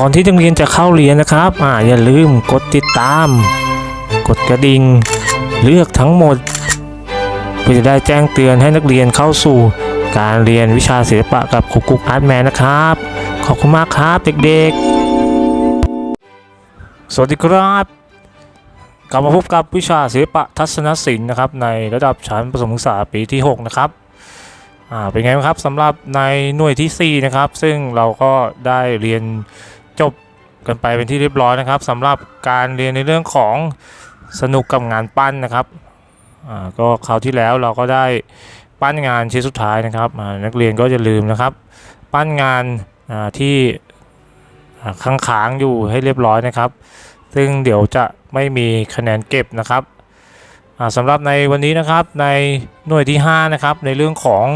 ก่อนที่นักเรียนจะเข้าเรียนนะครับ อ่าอย่าลืมกดติดตาม กดกระดิ่ง เลือกทั้งหมด เพื่อจะได้แจ้งเตือนให้นักเรียนเข้าสู่ การเรียนวิชาศิลปะกับครูกุ๊กอาร์ตแมนนะครับ ขอบคุณมากครับเด็กๆ สวัสดีครับกลับมาพบกับวิชาศิลปะทัศนศิลป์นะครับในระดับชั้นประถมศึกษาปีที่ 6 นะครับอ่าเป็นไงบ้างครับสำหรับในหน่วยทีสี่ 4 นะครับ ซึ่งเราก็ได้เรียน จบกันไปเป็นที่เรียบร้อยนะครับสำหรับการเรียนในเรื่องของสนุกกับงานปั้นนะครับก็คราวที่แล้วเราก็ได้ปั้นงานชิ้นสุดท้ายนะครับนักเรียนก็จะลืมนะครับ ปั้นงานที่ค้างๆอยู่ให้เรียบร้อยนะครับ ซึ่งเดี๋ยวจะไม่มีคะแนนเก็บนะครับสำหรับในวันนี้นะครับในหน่วยที่5นะครับในเรื่องของ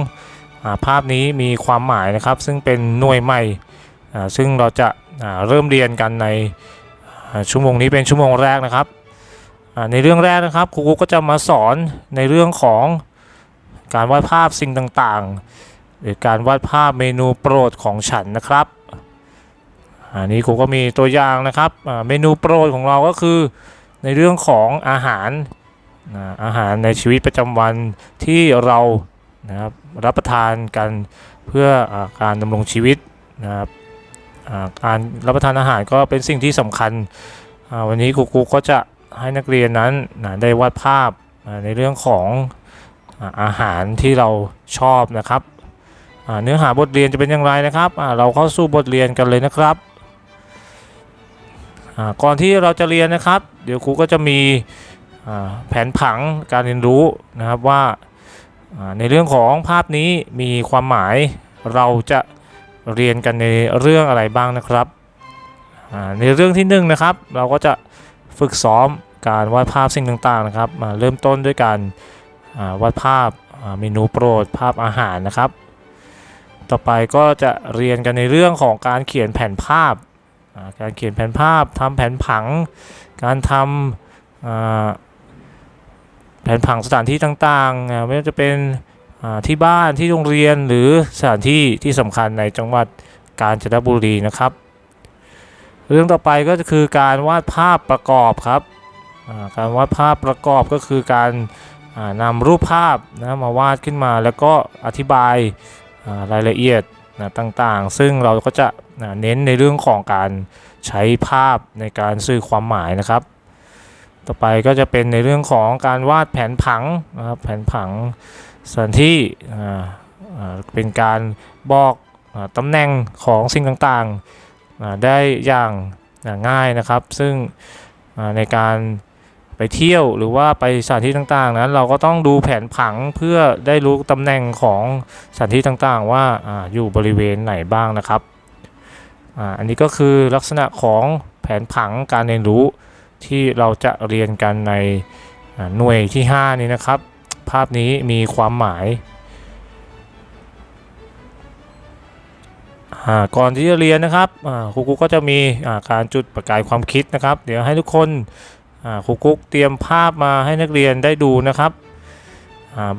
อภาพนี้มีความหมายนะครับ ซึ่งเป็นหน่วยใหม่ซึ่งเราจะ เริ่มเรียนกันในชั่วโมงนี้เป็นชั่วโมงแรกนะครับในเรื่องแรกนะครับครูก็จะมาสอนในเรื่องของการวาดภาพสิ่งต่างๆ หรือการวาดภาพเมนูโปรดของฉันนะครับอันนี้ครูก็มีตัวอย่างนะครับเมนูโปรดของเราก็คือในเรื่องของอาหารอาหารในชีวิตประจำวันที่เรานะครับรับประทานกันเพื่ออการดำรงชีวิตนะครับ การรับประทานอาหารก็เป็นสิ่งที่สำคัญ วันนี้ครูกุ๊กก็จะให้นักเรียนนั้นนะได้วาดภาพในเรื่องของอาหารที่เราชอบนะครับเนื้อหาบทเรียนจะเป็นอย่างไรนะครับเราเข้าสู่บทเรียนกันเลยนะครับก่อนที่เราจะเรียนนะครับ เดี๋ยวครูก็จะมีแผนผังการเรียนรู้นะครับว่าในเรื่องของภาพนี้มีความหมายเราจะ เรียนกันในเรื่องอะไรบ้างนะครับ ในเรื่องที่หนึ่งนะครับ เราก็จะฝึกซ้อมการวาดภาพสิ่งต่างๆนะครับมาเริ่มต้นด้วยการวาดภาพเมนูโปรดภาพอาหารนะครับ ต่อไปก็จะเรียนกันในเรื่องของการเขียนแผนภาพ การเขียนแผนภาพทำแผนผัง การทำอ่าแผนผังสถานที่ต่างๆ ไม่ว่าจะเป็น ที่บ้านที่โรงเรียนหรือสถานที่ที่สำคัญในจังหวัดกาญจนบุรีนะครับ เรื่องต่อไปก็คือการวาดภาพประกอบครับการวาดภาพประกอบก็คือการนำรูปภาพนะมาวาดขึ้นมาแล้วก็อธิบายรายละเอียดนะต่างๆ ซึ่งเราก็จะเน้นในเรื่องของการใช้ภาพในการสื่อความหมายนะครับ ต่อไปก็จะเป็นในเรื่องของการวาดแผนผังนะครับแผนผัง สถานที่อ่าอ่าเป็นการบอกตำแหน่งของสิ่งต่างๆได้อย่างง่ายนะครับ ซึ่งในการไปเที่ยวหรือว่าไปสถานที่ต่างๆ นั้นเราก็ต้องดูแผนผังเพื่อได้รู้ตำแหน่งของสถานที่ต่างๆ ว่าออยู่บริเวณไหนบ้างนะครับอาอันนี้ก็คือลักษณะของแผนผังการเรียนรู้ที่เราจะเรียนกันในหน่วยที่ 5 นี้นะครับ ภาพนี้มีความหมายาก่อนที่จะเรียนนะครับครูกุ๊กก็จะมีาการจุดประกายความคิดนะครับ เดี๋ยวให้ทุกคนครูกุ๊กเตรียมภาพมาให้นักเรียนได้ดูนะครับ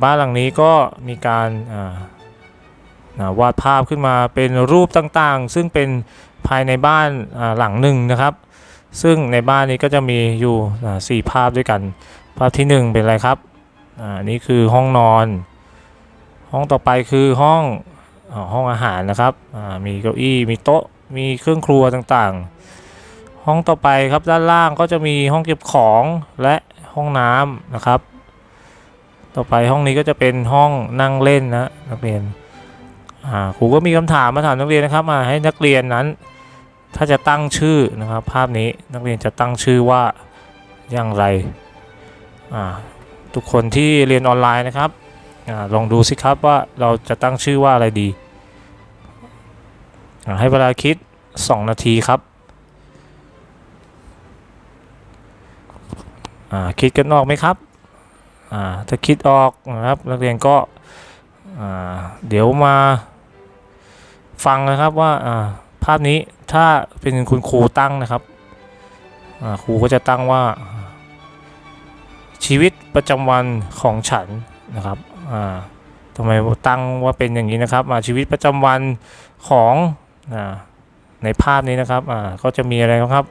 บ้านหลังนี้ก็มีการาวาดภาพขึ้นมาเป็นรูปต่างๆ ซึ่งเป็นภายในบ้านาหลังหนึ่งนะครับ ซึ่งในบ้านนี้ก็จะมีอยู่อ่าสี่ภาพด้วยกัน ภาพที่หนึ่งเป็นอะไรครับ อ่าอันนี้คือห้องนอน ห้องต่อไปคือห้องอห้องอาหารนะครับอ่ามีเก้าอี้มีโต๊ะมีเครื่องครัวต่างๆ ห้องต่อไปครับด้านล่างก็จะมีห้องเก็บของและห้องน้ำนะครับ ต่อไปห้องนี้ก็จะเป็นห้องนั่งเล่นนะนักเรียนอ่าครูก็มีคำถามมาถามนักเรียนนะครับมาให้นักเรียนนั้น ถ้าจะตั้งชื่อนะครับ ภาพนี้นักเรียนจะตั้งชื่อว่าอย่างไรอ่า ทุกคนที่เรียนออนไลน์นะครับอลองดูสิครับว่าเราจะตั้งชื่อว่าอะไรดี ให้เวลาคิด 2 นาทีครับ คิดกันออกไหมครับ ถ้าคิดออกนะครับนักเรียนก็เดี๋ยวมาฟังนะครับว่าภาพนี้ถ้าเป็นคุณครูตั้งนะครับครูก็จะตั้งว่า ชีวิตประจำวันของฉันนะครับอ่าทำไมตั้งว่าเป็นอย่างนี้นะครับอ่าชีวิตประจำวันของอ่าในภาพนี้นะครับอ่าก็จะมีอะไรครับ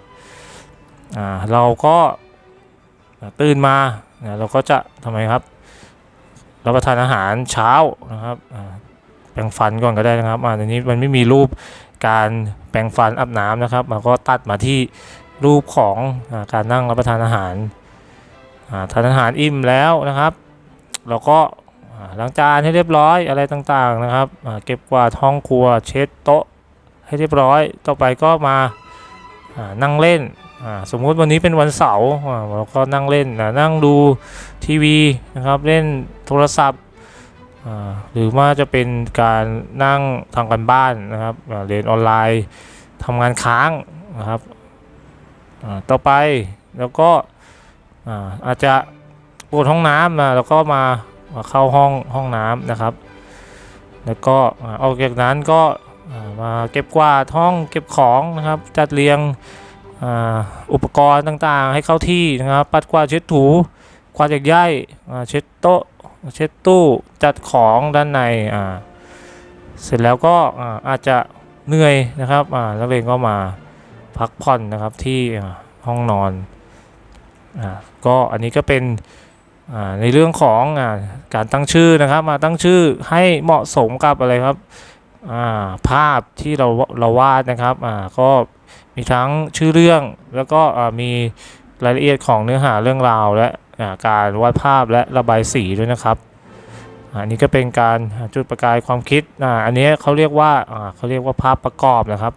อ่าเราก็ตื่นมาอ่าเราก็จะทำไมครับรับประทานอาหารเช้านะครับอ่าแปรงฟันก่อนก็ได้นะครับอ่าอันนี้มันไม่มีรูปการแปรงฟันอาบน้ำนะครับมันก็ตัดมาที่รูปของอาการนั่งรับประทานอาหาร ทานอาหารอิ่มแล้วนะครับ เราก็ล้างจานให้เรียบร้อยอะไรต่างๆนะครับ เก็บกวาดห้องครัวเช็ดโต๊ะให้เรียบร้อย ต่อไปก็มานั่งเล่น สมมุติวันนี้เป็นวันเสาร์เราก็นั่งเล่นนั่งดูทีวีนะครับ เล่นโทรศัพท์หรือว่าจะเป็นการนั่งทำกันบ้านนะครับเรียนออนไลน์ทำงานค้างนะครับต่อไปแล้วก็ อาอาจจะปวดห้องน้ำนะแล้วก็มาเข้าห้องห้องน้ำนะครับ แล้วก็อ่าอกจากนั้นก็ามาเก็บกวาดห้องเก็บของนะครับ จัดเรียงอ,อุปกรณ์ต่างๆ ให้เข้าที่นะครับ ปัดกวาดเช็ดถูกวาดจากย่ายเช็ดโต๊ะเช็ดตู้จัดของด้านในเสร็จแล้วก็อาอาจจะเหนื่อยนะครับนักเรียนก็มาพักผ่อนนะครับที่ห้องนอนอ ก็อันนี้ก็เป็นในเรื่องของอการตั้งชื่อนะครับ มาตั้งชื่อให้เหมาะสมกับอะไรครับาภาพที่เราเราวาดนะครับก็มีทั้งชื่อเรื่องแล้วก็มีรายละเอียดของเนื้อหาเรื่องราว และาการวาดภาพและระบายสีด้วยนะครับอันนี้ก็เป็นการจุดประกายความคิดอ,อันนี้เขาเรียกว่าาเขาเรียกว่าภาพประกอบนะครับ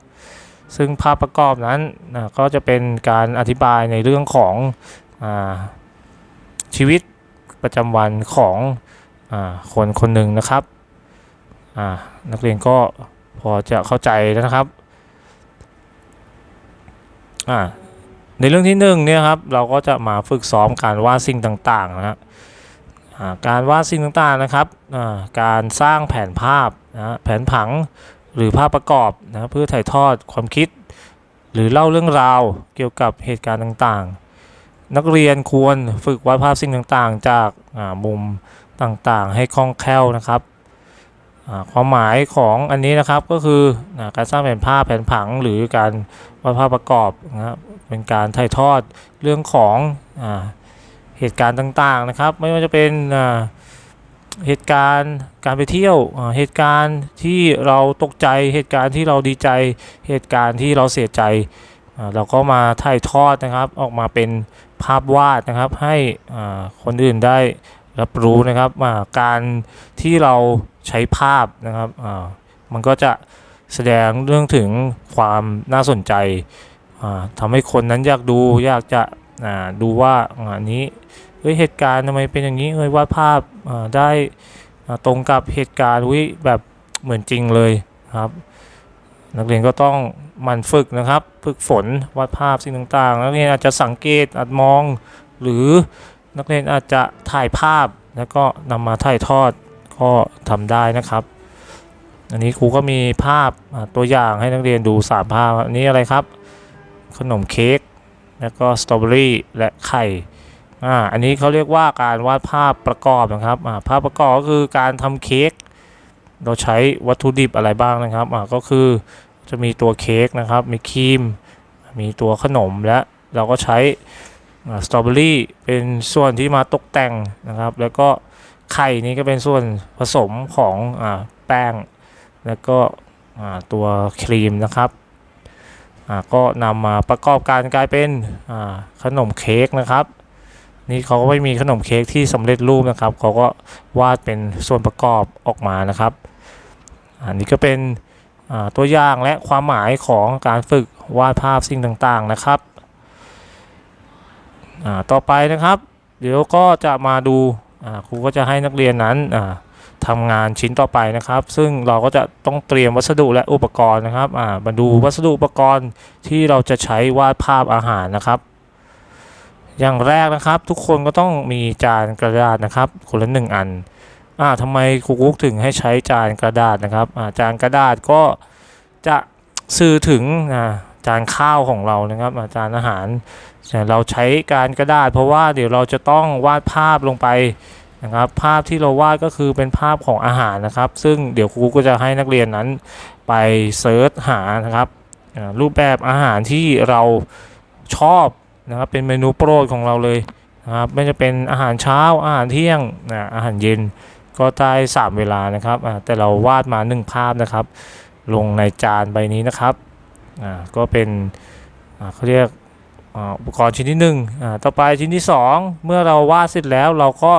ซึ่งภาพประกอบนั้นก็จะเป็นการอธิบายในเรื่องของ ชีวิตประจำวันของอคนคนหนึ่งนะครับนักเรียนก็พอจะเข้าใจแล้วนะครับในเรื่องที่หนึ่งเนี่ยครับเราก็จะมาฝึกซ้อมการวาดสิ่งต่างๆนะฮะการวาดสิ่งต่างๆนะครับการสร้างแผนภาพนะแผนผังหรือภาพประกอบนะเพื่อถ่ายทอดความคิด หรือเล่าเรื่องราวเกี่ยวกับเหตุการณ์ต่างๆ นักเรียนควรฝึกวาดภาพสิ่งต่างๆ จากมุมต่างๆ ให้คล่องแคล่วนะครับความหมายของอันนี้นะครับก็คืออการสร้างแผนภาพแผนผังหรือการวาดภาพประกอบนะครับเป็นการถ่ายทอดเรื่องของอเหตุการณ์ต่างๆนะครับ ไม่ว่าจะเป็นเหตุการณ์การไปเที่ยวเหตุการณ์ที่เราตกใจเหตุการณ์ที่เราดีใจเหตุการณ์ที่เราเสียใจเราก็มาถ่ายทอดนะครับออกมาเป็น ภาพวาดนะครับ ให้คนอื่นได้รับรู้นะครับการที่เราใช้ภาพนะครับมันก็จะแสดงเรื่องถึงความน่าสนใจอ่าทำให้คนนั้นอยากดูอยากจะดูว่าอันนี้เฮ้ยเหตุการณ์ทำไมเป็นอย่างนี้เอ้ยวาดภาพได้ตรงกับเหตุการณ์วิแบบเหมือนจริงเลยครับ นักเรียนก็ต้องมันฝึกนะครับ ฝึกฝนวาดภาพสิ่งต่างๆ นักเรียนอาจจะสังเกตอาจมอง หรือนักเรียนอาจจะถ่ายภาพแล้วก็นำมาถ่ายทอดก็ทำได้นะครับ อันนี้ครูก็มีภาพตัวอย่างให้นักเรียนดูสามภาพอันนี้อะไรครับ ขนมเค้กแล้วก็สตรอเบอรี่และไข่อ่าอันนี้เขาเรียกว่าการวาดภาพประกอบนะครับอ่าภาพประกอบก็คือการทำเค้ก เราใช้วัตถุดิบอะไรบ้างนะครับก็คือจะมีตัวเค้กนะครับ มีครีม มีตัวขนมและเราก็ใช้สตรอเบอรี่เป็นส่วนที่มาตกแต่งนะครับ แล้วก็ไข่นี้ก็เป็นส่วนผสมของอแป้ง แล้วก็ตัวครีมนะครับก็นำมาประกอบการกลายเป็นขนมเค้กนะครับนี่เขาก็ไม่มีขนมเค้กที่สำเร็จรูปนะครับเขาก็วาดเป็นส่วนประกอบออกมานะครับ อันนี้ก็เป็นตัวอย่างและความหมายของการฝึกวาดภาพสิ่งต่างๆนะครับ ต่อไปนะครับ เดี๋ยวก็จะมาดูครูก็จะให้นักเรียนนั้นอ่าทำงานชิ้นต่อไปนะครับ ซึ่งเราก็จะต้องเตรียมวัสดุและอุปกรณ์นะครับมาดูวัสดุอุปกรณ์ที่เราจะใช้วาดภาพอาหารนะครับ อย่างแรกนะครับทุกคนก็ต้องมีจานกระดาษนะครับ คนละหนึ่งอัน อ่าทำไมครูกุ๊กถึงให้ใช้จานกระดาษนะครับอ่าจานกระดาษก็จะสื่อถึงอ่าจานข้าวของเรานะครับอาจานอาหารแต่เราใช้การกระดาษ เพราะว่าเดี๋ยวเราจะต้องวาดภาพลงไปนะครับ ภาพที่เราวาดก็คือเป็นภาพของอาหารนะครับ ซึ่งเดี๋ยวครูก็จะให้นักเรียนนั้นไปเซิร์ชหานะครับอ่ารูปแบบอาหารที่เราชอบนะครับ เป็นเมนูโปรดของเราเลยนะครับไม่จะเป็นอาหารเช้าอาหารเที่ยงนะอาหารเย็น ก็ได้สามเวลานะครับแต่เราวาดมาหนึ่งภาพนะครับ ลงในจานใบนี้นะครับก็เป็นเขาเรียกอุปกรณ์ชิ้นที่หนึ่งต่อไปชิ้นที่สองเมื่อเราวาดเสร็จแล้วเราก็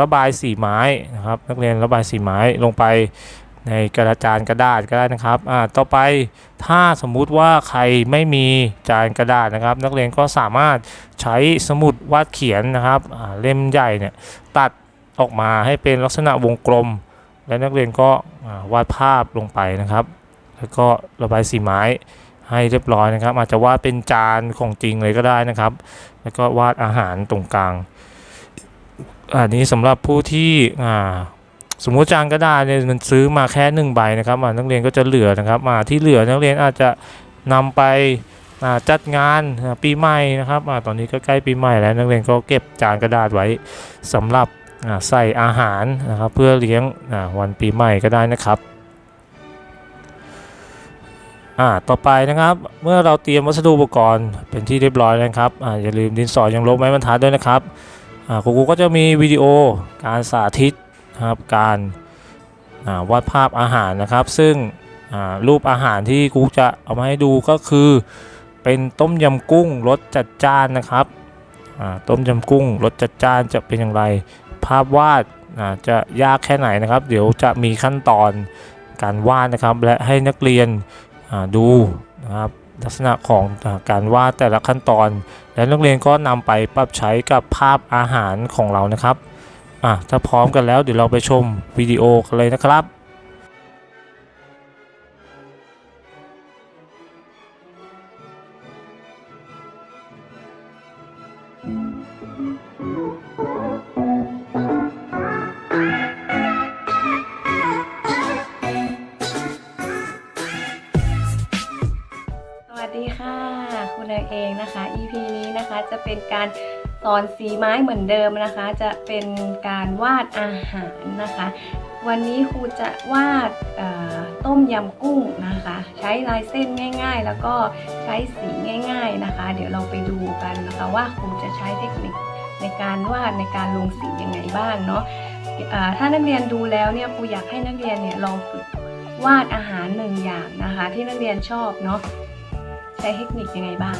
ระบายสีไม้นะครับนักเรียนระบายสีไม้ลงไปในกระจานกระดาษก็ได้นะครับอ่าต่อไปถ้าสมมุติว่าใครไม่มีจานกระดาษนะครับ นักเรียนก็สามารถใช้สมุดวาดเขียนนะครับอ่าเล่มใหญ่เนี่ยตัด ออกมาให้เป็นลักษณะวงกลม และนักเรียนก็วาดภาพลงไปนะครับ แล้วก็ระบายสีไม้ให้เรียบร้อยนะครับ อาจจะวาดเป็นจานของจริงเลยก็ได้นะครับ แล้วก็วาดอาหารตรงกลางอันนี้สำหรับผู้ที่สมมติจานกระดาษเนี่ยมันซื้อมาแค่หนึ่งใบนะครับนักเรียนก็จะเหลือนะครับมาที่เหลือนักเรียนอาจจะนำไปจัดงานปีใหม่นะครับอตอนนี้ก็ใกล้ปีใหม่แล้วนักเรียนก็เก็บจานกระดาษไว้สำหรับ ใส่อาหารนะครับเพื่อเลี้ยงวันปีใหม่ก็ได้นะครับอ่าต่อไปนะครับเมื่อเราเตรียมวัสดุอุปกรณ์เป็นที่เรียบร้อยแล้วนะครับอ่าอย่าลืมดินสอยังลบไม้บรรทัดด้วยนะครับอ่าครูครูก็จะมีวิดีโอการสาธิตนะครับการอ่าวาดภาพอาหารนะครับ ซึ่งอ่ารูปอาหารที่ครูจะเอามาให้ดูก็คือ เป็นต้มยำกุ้งรสจัดจ้านนะครับอ่าต้มยำกุ้งรสจัดจ้านจะเป็นอย่างไร ภาพวาดอาจะยากแค่ไหนนะครับ เดี๋ยวจะมีขั้นตอนการวาดนะครับ และให้นักเรียนดูนะครับลักษณะของการวาดแต่ละขั้นตอน และนักเรียนก็นำไปปรับใช้กับภาพอาหารของเรานะครับอะถ้าพร้อมกันแล้วเดี๋ยวเราไปชมวิดีโอกันเลยนะครับ เป็นการสอนสีไม้เหมือนเดิมนะคะ จะเป็นการวาดอาหารนะคะ วันนี้ครูจะวาดต้มยำกุ้งนะคะ ใช้ลายเส้นง่าย ๆ แล้วก็ใช้สีง่าย ๆนะคะ เดี๋ยวเราไปดูกันนะคะว่าครูจะใช้เทคนิคในการวาดในการลงสียังไงบ้างเนาะถ้านักเรียนดูแล้วเนี่ยครูอยากให้นักเรียนเนี่ยลองฝึกวาดอาหารหนึ่งอย่างนะคะ ที่นักเรียนชอบเนาะใช้เทคนิคยังไงบ้าง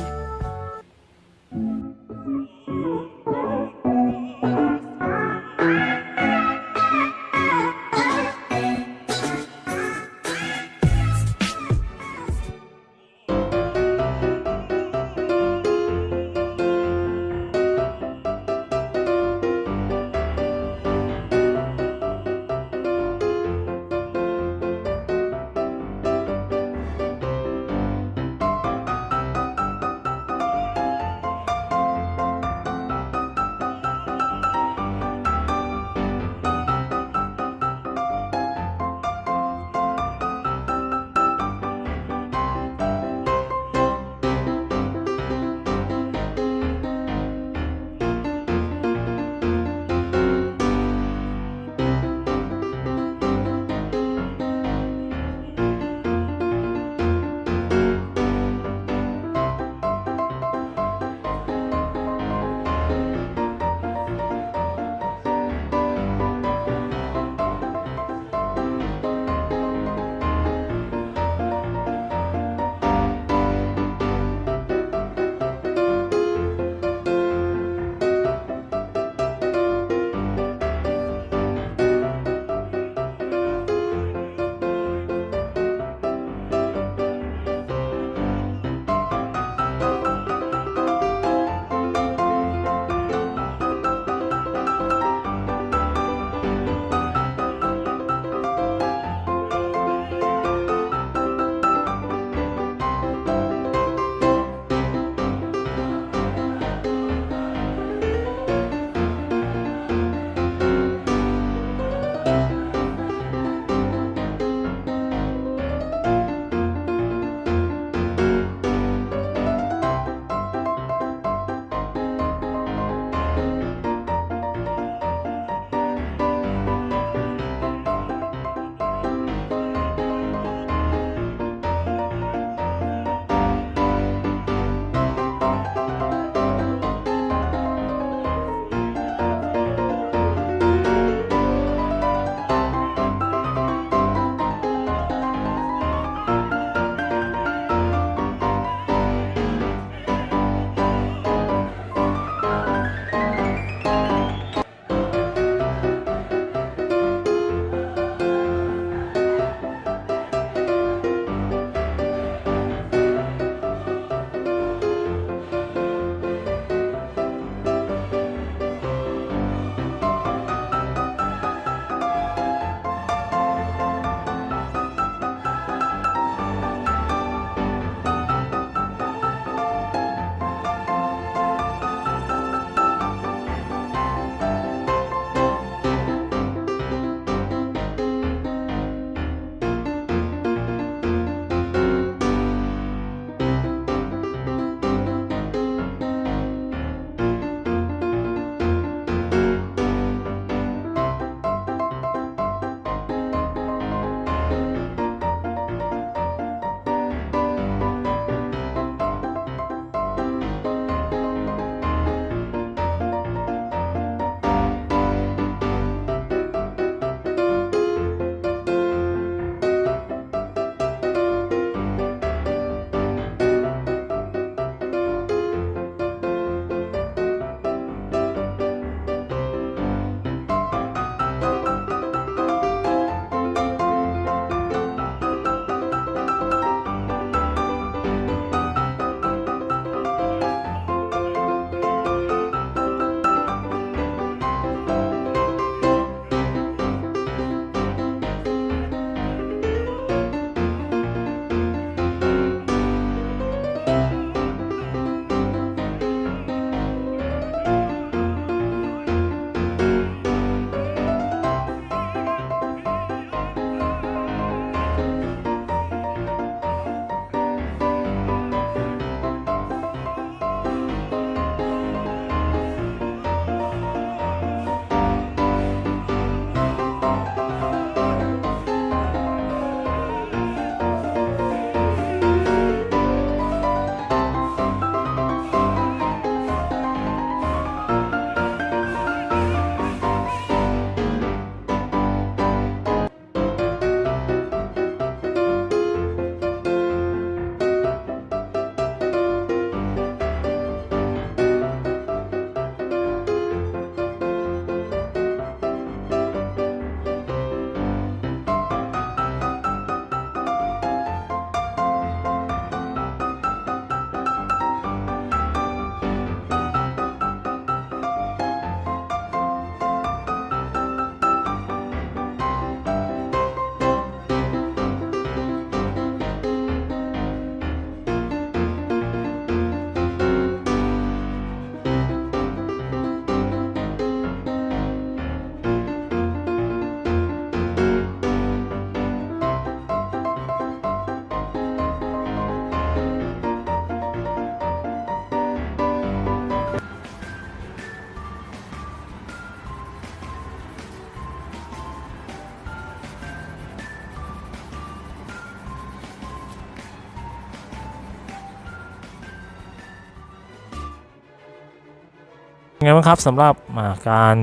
ไงบ้างครับสำหรับาการ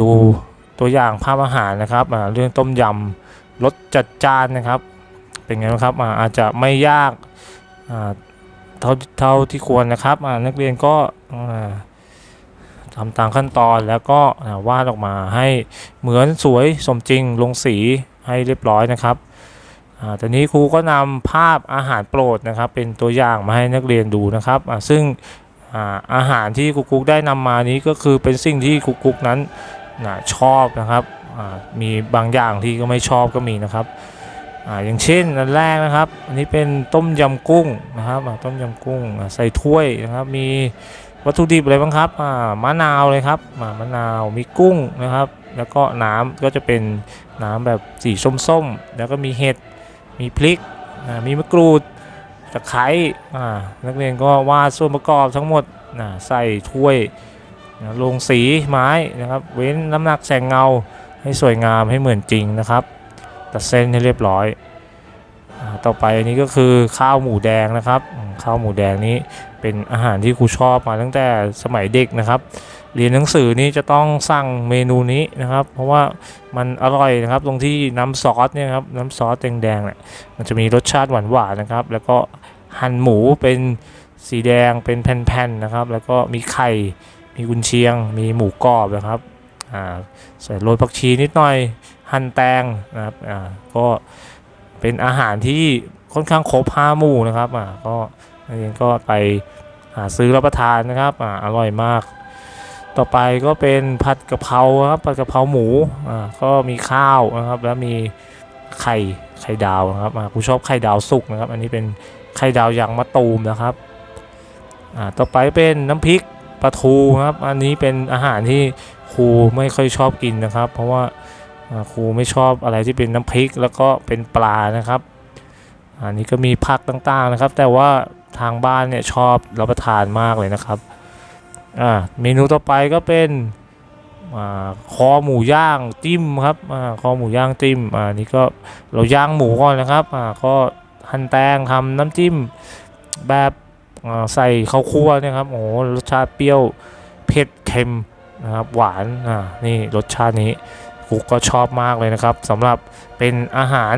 ดูตัวอย่างภาพอาหารนะครับเรื่องต้มยำรสจัดจานนะครับ เป็นไงบ้างครับอาจจะไม่ยากาเท่าเท่าที่ควรนะครับนักเรียนก็อ่าทำตามขั้นตอนแล้วก็วาดออกมาให้เหมือนสวยสมจริงลงสีให้เรียบร้อยนะครับตอนนี้ครูก็นำภาพอาหารโปรดนะครับ เป็นตัวอย่างมาให้นักเรียนดูนะครับซึ่ง อาอาหารที่กุ๊กกุ๊กได้นำมานี้ก็คือเป็นสิ่งที่กุ๊กกุ๊กนั้นนะชอบนะครับมีบางอย่างที่ก็ไม่ชอบก็มีนะครับออย่างเช่นอันแรกนะครับ อันนี้เป็นต้มยำกุ้งนะครับต้มยำกุ้งใส่ถ้วยนะครับ มีวัตถุดิบอะไรบ้างครับมะนาวเลยครับมะนาวมีกุ้งนะครับ แล้วก็น้ำก็จะเป็นน้ำแบบสีส้มๆ แล้วก็มีเห็ดมีพริกมีมะกรูด ตะไคร้อ่นักเรียนก็วาดส่วนประกอบทั้งหมดใส่ถ้วยลงสีไม้นะครับ เว้นน้ำหนักแสงเงาให้สวยงามให้เหมือนจริงนะครับตัดเส้นให้เรียบร้อยอต่อไปอันนี้ก็คือข้าวหมูแดงนะครับ ข้าวหมูแดงนี้เป็นอาหารที่ครูชอบมาตั้งแต่สมัยเด็กนะครับ เรียนหนังสือนี้จะต้องสั่งเมนูนี้นะครับ เพราะว่ามันอร่อยนะครับตรงที่น้ำซอสเนี่ยครับน้ำซอสแดงๆเนี่ยมันจะมีรสชาติหวานๆนะครับ แล้วก็ หั่นหมูเป็นสีแดงเป็นแผ่นๆนะครับ แล้วก็มีไข่ มีกุนเชียง มีหมูกรอบนะครับอ่าใส่โรยผักชีนิดหน่อย หั่นแตงนะครับอ่าก็เป็นอาหารที่ค่อนข้างครบห้าหมู่นะครับอ่าก็นักเรียนก็ไปหาซื้อรับประทานนะครับอ่าอร่อยมาก ต่อไปก็เป็นผัดกะเพราครับผัดกะเพราหมูอ่าก็มีข้าวนะครับแล้วมีไข่ไข่ดาวนะครับอ่ากูชอบไข่ดาวสุกนะครับ อันนี้เป็น ไข่ดาวอยางมะตูมนะครับอ่าต่อไปเป็นน้ำพริกปลาทูครับ อันนี้เป็นอาหารที่ครูไม่ค่อยชอบกินนะครับ เพราะว่าครูไม่ชอบอะไรที่เป็นน้ำพริกแล้วก็เป็นปลานะครับ อันนี้ก็มีผักต่างๆนะครับ แต่ว่าทางบ้านเนี่ยชอบรับประทานมากเลยนะครับอ่าเมนูต่อไปก็เป็นอ่าคอหมูย่างจิ้มครับอ่าคอหมูย่างจิ้มอ่านี่ก็เราย่างหมูก่อนนะครับอ่าก็ หั่นแตงทำน้ำจิ้มแบบใส่ข้าวคั่วเนะครับโอ้โหรสชาติเปรี้ยวเผ็ดเค็มนะครับหวานอ่านี่รสชาตินี้กูก็ชอบมากเลยนะครับสำหรับเป็นอาหาร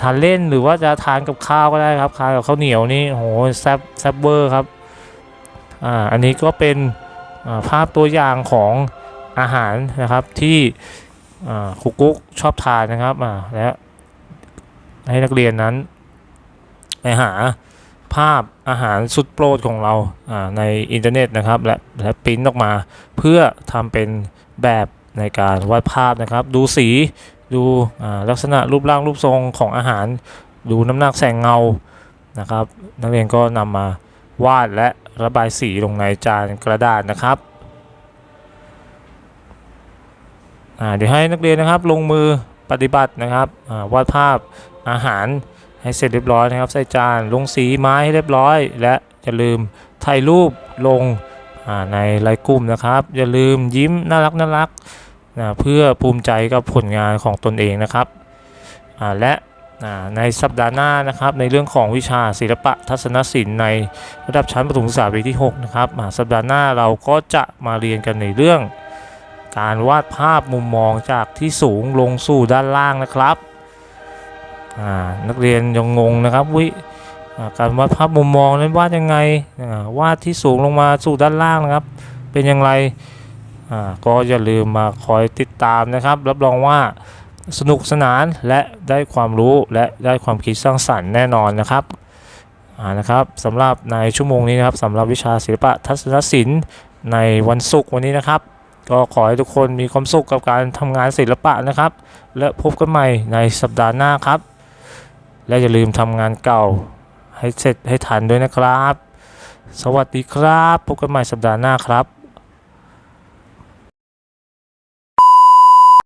ทานเล่นหรือว่าจะทานกับข้าวก็ได้ครับทานกับข้าวเหนียวนี่โอ้โหแซบแซบเวอร์ครับอ่าอันนี้ก็เป็นภาพตัวอย่างของอาหารนะครับที่ครูกุ๊กชอบทานนะครับอ่าและ ให้นักเรียนนั้น ไปหาภาพอาหารสุดโปรดของเราในอินเทอร์เน็ตนะครับ และและปริ้นออกมา เพื่อทำเป็นแบบในการวาดภาพนะครับ ดูสีดูลักษณะรูปร่างรูปทรงของอาหาร ดูน้ำหนักแสงเงานะครับ นักเรียนก็นำมาวาดและระบายสีลงในจานกระดาษนะครับเดี๋ยวให้นักเรียนนะครับลงมือปฏิบัตินะครับวาดภาพ อาหารให้เสร็จเรียบร้อยนะครับ ใส่จานลงสีไม้ให้เรียบร้อย และอย่าลืมถ่ายรูปลงในไลน์กลุ่มนะครับ อย่าลืมยิ้มน่ารักน่ารักนะเพื่อภูมิใจกับผลงานของตนเองนะครับและในสัปดาห์หน้านะครับในเรื่องของวิชาศิลปะทัศนศิลป์ในระดับชั้นประถมศึกษาปีที่6นะครับสัปดาห์หน้าเราก็จะมาเรียนกันในเรื่อง การวาดภาพมุมมองจากที่สูงลงสู่ด้านล่างนะครับ นักเรียนยังงงนะครับวิการวาดภาพมุมมองนั้นวาดยังไงวาดที่สูงลงมาสู่ด้านล่างนะครับ เป็นอย่างไรก็อย่าลืมมาคอยติดตามนะครับ รับรองว่าสนุกสนานและได้ความรู้และได้ความคิดสร้างสรรค์แน่นอนนะครับนะครับสำหรับในชั่วโมงนี้นะครับสำหรับวิชาศิลปะทัศนศิลป์ในวันศุกร์วันนี้นะครับ ก็ขอให้ทุกคนมีความสุขกับการทำงานศิลปะนะครับ และพบกันใหม่ในสัปดาห์หน้าครับ และอย่าลืมทำงานเก่าให้เสร็จให้ทันด้วยนะครับ สวัสดีครับ พบกันใหม่สัปดาห์หน้าครับ